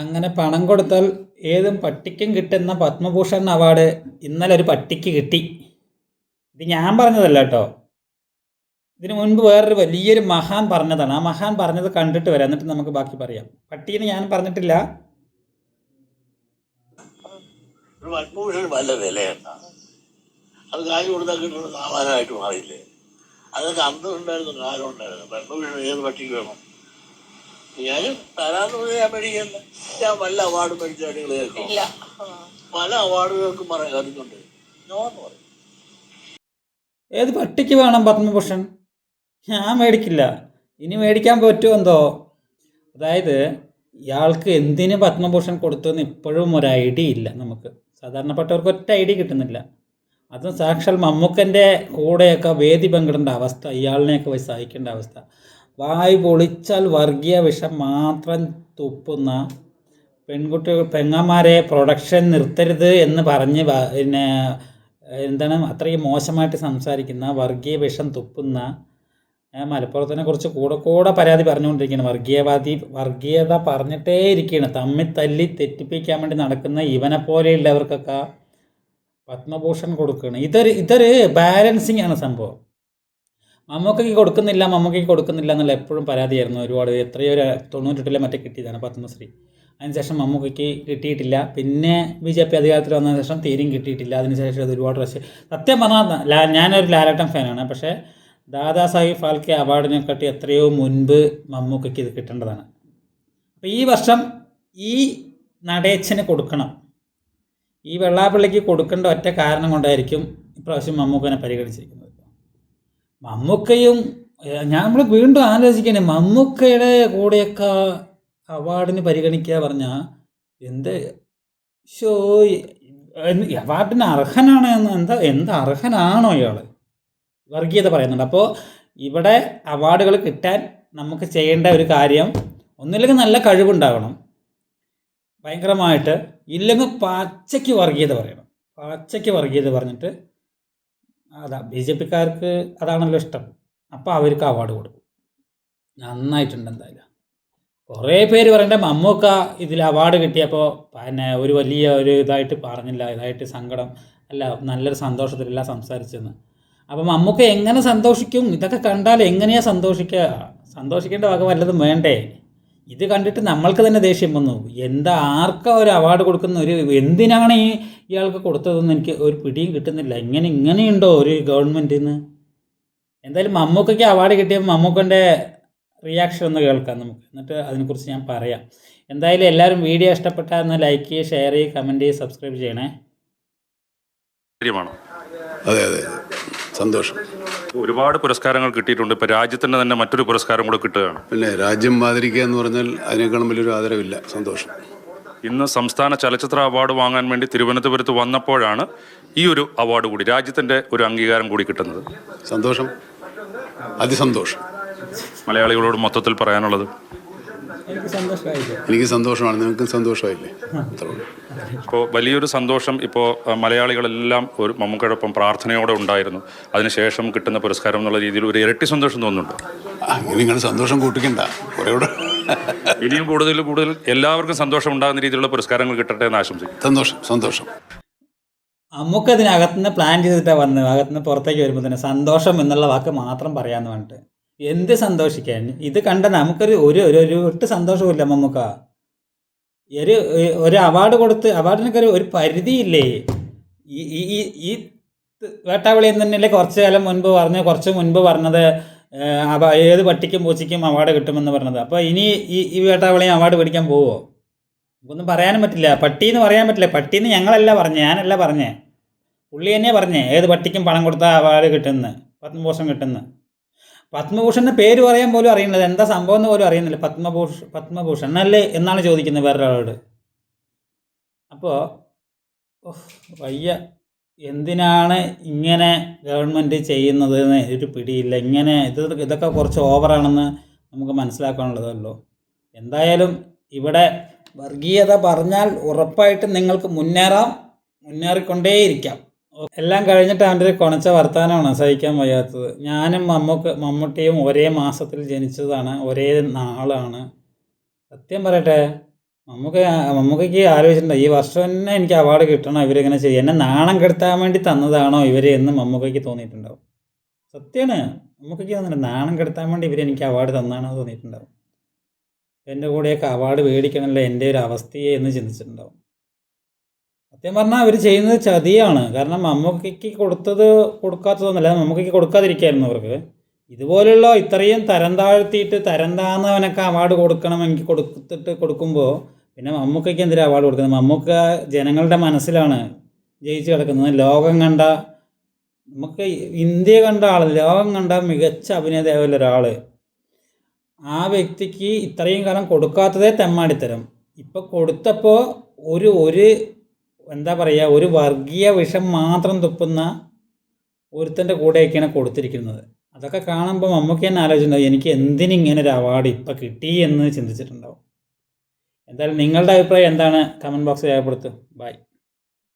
അങ്ങനെ പണം കൊടുത്താൽ ഏതും പട്ടിക്കും കിട്ടുന്ന പത്മഭൂഷൺ അവാർഡ് ഇന്നലെ ഒരു പട്ടിക്ക് കിട്ടി. ഇത് ഞാൻ പറഞ്ഞതല്ല കേട്ടോ. ഇതിനു മുൻപ് വേറൊരു വലിയൊരു മഹാൻ പറഞ്ഞതാണ്. ആ മഹാൻ പറഞ്ഞത് കണ്ടിട്ട് വരാം. എന്നിട്ട് നമുക്ക് ബാക്കി പറയാം. പട്ടീന്ന് ഞാൻ പറഞ്ഞിട്ടില്ല. അത് കാശ് കൊടുത്താൽ കിട്ടുന്ന സാമാനമായിട്ട് മാറിയില്ലേ? അതൊക്കെ അന്ന് ഉണ്ടായിരുന്നു? കാലം ഉണ്ടായിരുന്നു? പത്മഭൂഷൺ ഏത് പട്ടിക്ക് വേണം? ഞാൻ തരാന്ന് ഞാൻ മേടിക്കല്ല ഞാൻ വല്ല അവാർഡ് നിങ്ങൾ കേൾക്കും. ഇല്ല. പല അവാർഡുകൾക്ക് പറയുന്നുണ്ട് നോ എന്ന് പറയും. ഏത് പട്ടിക്ക് വേണം പത്മഭൂഷൺ ഞാൻ മേടിക്കില്ല. ഇനി മേടിക്കാൻ പറ്റുമോ എന്തോ? അതായത് ഇയാൾക്ക് എന്തിന് പത്മഭൂഷൺ കൊടുത്തു എന്ന് ഇപ്പോഴും ഒരു ഐഡിയ ഇല്ല നമുക്ക്. സാധാരണപ്പെട്ടവർക്ക് ഒറ്റ ഐഡിയ കിട്ടുന്നില്ല. അതും സാക്ഷാൽ മമ്മൂക്കന്റെ കൂടെയൊക്കെ വേദി പങ്കിടേണ്ട അവസ്ഥ ഇയാളിനെയൊക്കെ പോയി സഹിക്കേണ്ട അവസ്ഥ. വായ് പൊളിച്ചാൽ വർഗീയ വിഷം മാത്രം തുപ്പുന്ന പെൺകുട്ടികൾ പെങ്ങന്മാരെ പ്രൊഡക്ഷൻ നിർത്തരുത് എന്ന് പറഞ്ഞ് പിന്നെ എന്താണ് അത്രയും മോശമായിട്ട് സംസാരിക്കുന്ന വർഗീയ വിഷം തുപ്പുന്ന മലപ്പുറത്തിനെ കുറിച്ച് കൂടെ കൂടെ പരാതി പറഞ്ഞുകൊണ്ടിരിക്കുകയാണ്. വർഗീയവാദി വർഗീയത പറഞ്ഞിട്ടേ ഇരിക്കുകയാണ്. തമ്മിൽ തല്ലി തെറ്റിപ്പിക്കാൻ വേണ്ടി നടക്കുന്ന ഇവനെ പോലെയുള്ളവർക്കൊക്കെ പത്മഭൂഷൺ കൊടുക്കുകയാണ്. ഇതൊരു ഇതൊരു ബാലൻസിങ് ആണ് സംഭവം. മമ്മൂക്കയ്ക്ക് കൊടുക്കുന്നില്ല മമ്മൂക്കയ്ക്ക് കൊടുക്കുന്നില്ല എന്നുള്ള എപ്പോഴും പരാതിയായിരുന്നു ഒരുപാട്. എത്രയോ ഒരു തൊണ്ണൂറ്റെട്ടിലെ മറ്റേ കിട്ടിയതാണ് പത്മശ്രീ. അതിനുശേഷം മമ്മൂക്കയ്ക്ക് കിട്ടിയിട്ടില്ല. പിന്നെ ബി ജെ പി അധികാരത്തിൽ വന്നതിന് ശേഷം തീരെയും കിട്ടിയിട്ടില്ല. അതിനുശേഷം അത് ഒരുപാട് റഷ്യ സത്യം പറഞ്ഞാൽ ഞാനൊരു ലാലേട്ടൻ ഫാനാണ്. പക്ഷേ ദാദാ സാഹിബ് ഫാൽക്കെ അവാർഡിനെക്കാട്ടി എത്രയോ മുൻപ് മമ്മൂക്കയ്ക്ക് ഇത് കിട്ടേണ്ടതാണ്. അപ്പോൾ ഈ വർഷം ഈ നടേച്ചന് കൊടുക്കണം. ഈ വെള്ളാപ്പള്ളിക്ക് കൊടുക്കേണ്ട ഒറ്റ കാരണം കൊണ്ടായിരിക്കും ഇപ്രാവശ്യം മമ്മൂക്കനെ പരിഗണിച്ചിരിക്കുന്നത്. മമ്മൂക്കയും നമ്മൾ വീണ്ടും ആലോചിക്കണേ മമ്മൂക്കയുടെ കൂടെയൊക്കെ അവാർഡിന് പരിഗണിക്കുക പറഞ്ഞാൽ എന്ത്? ഷോ അവാർഡിന് അർഹനാണ് എന്ന് എന്താ എന്ത് അർഹനാണോ ഇയാൾ വർഗീയത പറയുന്നുണ്ട്. അപ്പോൾ ഇവിടെ അവാർഡുകൾ കിട്ടാൻ നമുക്ക് ചെയ്യേണ്ട ഒരു കാര്യം ഒന്നില്ലെങ്കിൽ നല്ല കഴിവുണ്ടാകണം. ഭയങ്കരമായിട്ട് ഇല്ലെങ്കിൽ പച്ചയ്ക്ക് വർഗീയത പറയണം. പച്ചയ്ക്ക് വർഗീയത പറഞ്ഞിട്ട് അതാ ബി ജെ പിക്കാർക്ക് അതാണല്ലോ ഇഷ്ടം. അപ്പോൾ അവർക്ക് അവാർഡ് കൊടുക്കും. നന്നായിട്ടുണ്ട് എന്തായാലും. കുറേ പേര് പറയണ്ട മമ്മൂക്ക ഇതിൽ അവാർഡ് കിട്ടിയപ്പോൾ പിന്നെ ഒരു വലിയ ഒരു ഇതായിട്ട് പറഞ്ഞില്ല ഇതായിട്ട് സങ്കടം അല്ല നല്ലൊരു സന്തോഷത്തിലല്ല സംസാരിച്ചെന്ന്. അപ്പം മമ്മൂക്ക എങ്ങനെ സന്തോഷിക്കും? ഇതൊക്കെ കണ്ടാൽ എങ്ങനെയാണ് സന്തോഷിക്കുക സന്തോഷിക്കേണ്ട വക വല്ലതും വേണ്ടേ? ഇത് കണ്ടിട്ട് നമ്മൾക്ക് തന്നെ ദേഷ്യം വന്നു. എന്താ ആർക്കാ ഒരു അവാർഡ് കൊടുക്കുന്ന ഒരു എന്തിനാണ് ഈ ഇയാൾക്ക് കൊടുത്തതെന്ന് എനിക്ക് ഒരു പിടിയും കിട്ടുന്നില്ല. ഇങ്ങനെ ഇങ്ങനെയുണ്ടോ ഒരു ഗവൺമെന്റിൽ നിന്ന് എന്തായാലും മമ്മൂക്കയ്ക്ക് അവാർഡ് കിട്ടിയപ്പോൾ മമ്മൂക്കന്റെ റിയാക്ഷൻ ഒന്ന് കേൾക്കാം നമുക്ക്. എന്നിട്ട് അതിനെക്കുറിച്ച് ഞാൻ പറയാം. എന്തായാലും എല്ലാവരും വീഡിയോ ഇഷ്ടപ്പെട്ടാൽ ഒന്ന് ലൈക്ക് ചെയ്യുക ഷെയർ ചെയ്യുക കമന്റ് ചെയ്യുക സബ്സ്ക്രൈബ് ചെയ്യണേ. കാര്യമാണ് അതെ അതെ അതെ. സന്തോഷം. ഒരുപാട് പുരസ്കാരങ്ങൾ കിട്ടിയിട്ടുണ്ട്. ഇപ്പൊ രാജ്യത്തിന് തന്നെ മറ്റൊരു പുരസ്കാരം കൂടെ കിട്ടുകയാണ്. പിന്നെ രാജ്യം ആദരിക്കുക എന്ന് പറഞ്ഞാൽ അതിനേക്കാളും വലിയൊരു ആദരവില്ല സന്തോഷം. ഇന്ന് സംസ്ഥാന ചലച്ചിത്ര അവാർഡ് വാങ്ങാൻ വേണ്ടി തിരുവനന്തപുരത്ത് വന്നപ്പോഴാണ് ഈ ഒരു അവാർഡ് കൂടി രാജ്യത്തിന്റെ ഒരു അംഗീകാരം കൂടി കിട്ടുന്നത്. സന്തോഷം. അതിസന്തോഷം. മലയാളികളോട് മൊത്തത്തിൽ പറയാനുള്ളത്? എനിക്ക് സന്തോഷമായില്ലേ? എനിക്ക് സന്തോഷമാണ്. നിങ്ങൾക്ക് സന്തോഷമായില്ലേ? അത്രേ ഉള്ളൂ. ഇപ്പോൾ വലിയൊരു സന്തോഷം ഇപ്പോൾ മലയാളികളെല്ലാം ഒരു മമ്മൂക്കയോടൊപ്പം പ്രാർത്ഥനയോടെ ഉണ്ടായിരുന്നു. അതിനുശേഷം കിട്ടുന്ന പുരസ്കാരം എന്നുള്ള രീതിയിൽ ഒരു ഇരട്ടി സന്തോഷം തോന്നുന്നുണ്ട്. അങ്ങനെ നിങ്ങൾ സന്തോഷം കൂട്ടിക്കണ്ട. കുറേ ഇനിയും കൂടുതൽ കൂടുതൽ എല്ലാവർക്കും സന്തോഷം ഉണ്ടാകുന്ന രീതിയിലുള്ള പുരസ്കാരങ്ങൾ കിട്ടട്ടെ എന്ന് ആശംസിക്കും സന്തോഷം സന്തോഷം. നമുക്ക് അതിനകത്തുനിന്ന് പ്ലാൻ ചെയ്തിട്ടാണ് വന്നത്. അകത്തുനിന്ന് പുറത്തേക്ക് വരുമ്പോൾ തന്നെ സന്തോഷം എന്നുള്ള വാക്ക് മാത്രം പറയാമെന്ന് പറഞ്ഞിട്ട്. എന്ത് സന്തോഷിക്കാൻ? ഇത് കണ്ട നമുക്കൊരു ഒരു ഒരു ഒരു ഒട്ട് സന്തോഷമില്ല മമ്മൂക്ക ഒരു ഒരു അവാർഡ് കൊടുത്ത് അവാർഡിനൊക്കെ ഒരു ഒരു പരിധിയില്ലേ? ഈ ഈ ഈ- വേട്ടാവിളിയിൽ തന്നെയല്ലേ കുറച്ച് കാലം മുൻപ് പറഞ്ഞ് കുറച്ച് മുൻപ് പറഞ്ഞത് ഏത് പട്ടിക്കും പൂച്ചയ്ക്കും അവാർഡ് കിട്ടുമെന്ന് പറഞ്ഞത്. അപ്പോൾ ഇനി ഈ ഈ വേട്ടാവിളിയും അവാർഡ് പിടിക്കാൻ പോവോ? ഒന്നും പറയാനും പറ്റില്ല. പട്ടീന്ന് പറയാൻ പറ്റില്ല. പട്ടീന്ന് ഞങ്ങളല്ല പറഞ്ഞേ ഞാനല്ല പറഞ്ഞേ. പുള്ളി തന്നെയാണ് പറഞ്ഞേ ഏത് പട്ടിക്കും പണം കൊടുത്താൽ അവാർഡ് കിട്ടുന്നു പത്മഭൂഷൺ കിട്ടുന്നു പത്മഭൂഷണിന്റെ പേര് പറയാൻ പോലും അറിയുന്നില്ല. എന്താ സംഭവം എന്ന് പോലും അറിയുന്നില്ല. പത്മഭൂഷ പത്മഭൂഷൺ അല്ലേ എന്നാണ് ചോദിക്കുന്നത് വേറൊരാളോട്. അപ്പോൾ വയ്യ. എന്തിനാണ് ഇങ്ങനെ ഗവൺമെന്റ് ചെയ്യുന്നത് ഒരു പിടിയില്ല. ഇങ്ങനെ ഇത് ഇതൊക്കെ കുറച്ച് ഓവറാണെന്ന് നമുക്ക് മനസ്സിലാക്കാനുള്ളതല്ലോ. എന്തായാലും ഇവിടെ വർഗീയത പറഞ്ഞാൽ ഉറപ്പായിട്ടും നിങ്ങൾക്ക് മുന്നേറാം മുന്നേറിക്കൊണ്ടേയിരിക്കാം. എല്ലാം കഴിഞ്ഞിട്ട് അവന്റെ ഒരു കുണച്ച വർത്തമാനമാണ് സഹിക്കാൻ വയ്യാത്തത്. ഞാനും മമ്മൂക്ക് മമ്മൂട്ടിയും ഒരേ മാസത്തിൽ ജനിച്ചതാണ്. ഒരേ നാളാണ്. സത്യം പറയട്ടെ മമ്മൂക്ക് മമ്മൂക്കയ്ക്ക് ആലോചിച്ചിട്ടുണ്ട് ഈ വർഷം തന്നെ എനിക്ക് അവാർഡ് കിട്ടണം ഇവരിങ്ങനെ ചെയ്യും. എന്നെ നാണം കെടുത്താൻ വേണ്ടി തന്നതാണോ ഇവർ എന്ന് മമ്മൂക്കയ്ക്ക് തോന്നിയിട്ടുണ്ടാവും. സത്യമാണ് മമ്മൂക്കയ്ക്ക് തോന്നുന്നുണ്ട് നാണം കെടുത്താൻ വേണ്ടി ഇവർ എനിക്ക് അവാർഡ് തന്നാണോ തോന്നിയിട്ടുണ്ടാവും. എന്റെ കൂടെയൊക്കെ അവാർഡ് മേടിക്കണമല്ലോ എന്റെ ഒരു അവസ്ഥയെ എന്ന് ചിന്തിച്ചിട്ടുണ്ടാവും. സത്യം പറഞ്ഞാൽ അവർ ചെയ്യുന്നത് ചതിയാണ്. കാരണം മമ്മൂക്കയ്ക്ക് കൊടുത്തത് കൊടുക്കാത്തതൊന്നുമല്ല മമ്മൂക്കയ്ക്ക് കൊടുക്കാതിരിക്കായിരുന്നു അവർക്ക്. ഇതുപോലുള്ള ഇത്രയും തരം താഴ്ത്തിയിട്ട് തരം താഴ്ന്നവനൊക്കെ അവാർഡ് കൊടുക്കണം എനിക്ക് കൊടുത്തിട്ട് കൊടുക്കുമ്പോൾ പിന്നെ മമ്മൂക്കയ്ക്ക് എന്തിനാ അവാർഡ് കൊടുക്കുന്നത്? മമ്മൂക്ക ജനങ്ങളുടെ മനസ്സിലാണ് ജയിച്ചു കിടക്കുന്നത്. ലോകം കണ്ട നമുക്ക് ഇന്ത്യ കണ്ട ആൾ ലോകം കണ്ട മികച്ച അഭിനേതാവുള്ള ഒരാൾ ആ വ്യക്തിക്ക് ഇത്രയും കാലം കൊടുക്കാത്തതേ തെമ്മാടിത്തരം. ഇപ്പം കൊടുത്തപ്പോൾ ഒരു ഒരു എന്താ പറയുക ഒരു വർഗീയ വിഷം മാത്രം തുപ്പുന്ന ഒരുത്തന്റെ കൂടെയൊക്കെയാണ് കൊടുത്തിരിക്കുന്നത്. അതൊക്കെ കാണുമ്പോൾ നമുക്ക് തന്നെ ആലോചിച്ചിട്ടുണ്ടാവും എനിക്ക് എന്തിനിങ്ങനെ ഒരു അവാർഡ് ഇപ്പം കിട്ടി എന്ന് ചിന്തിച്ചിട്ടുണ്ടാവും. എന്തായാലും നിങ്ങളുടെ അഭിപ്രായം എന്താണ്? കമന്റ് ബോക്സിൽ രേഖപ്പെടുത്തും. ബൈ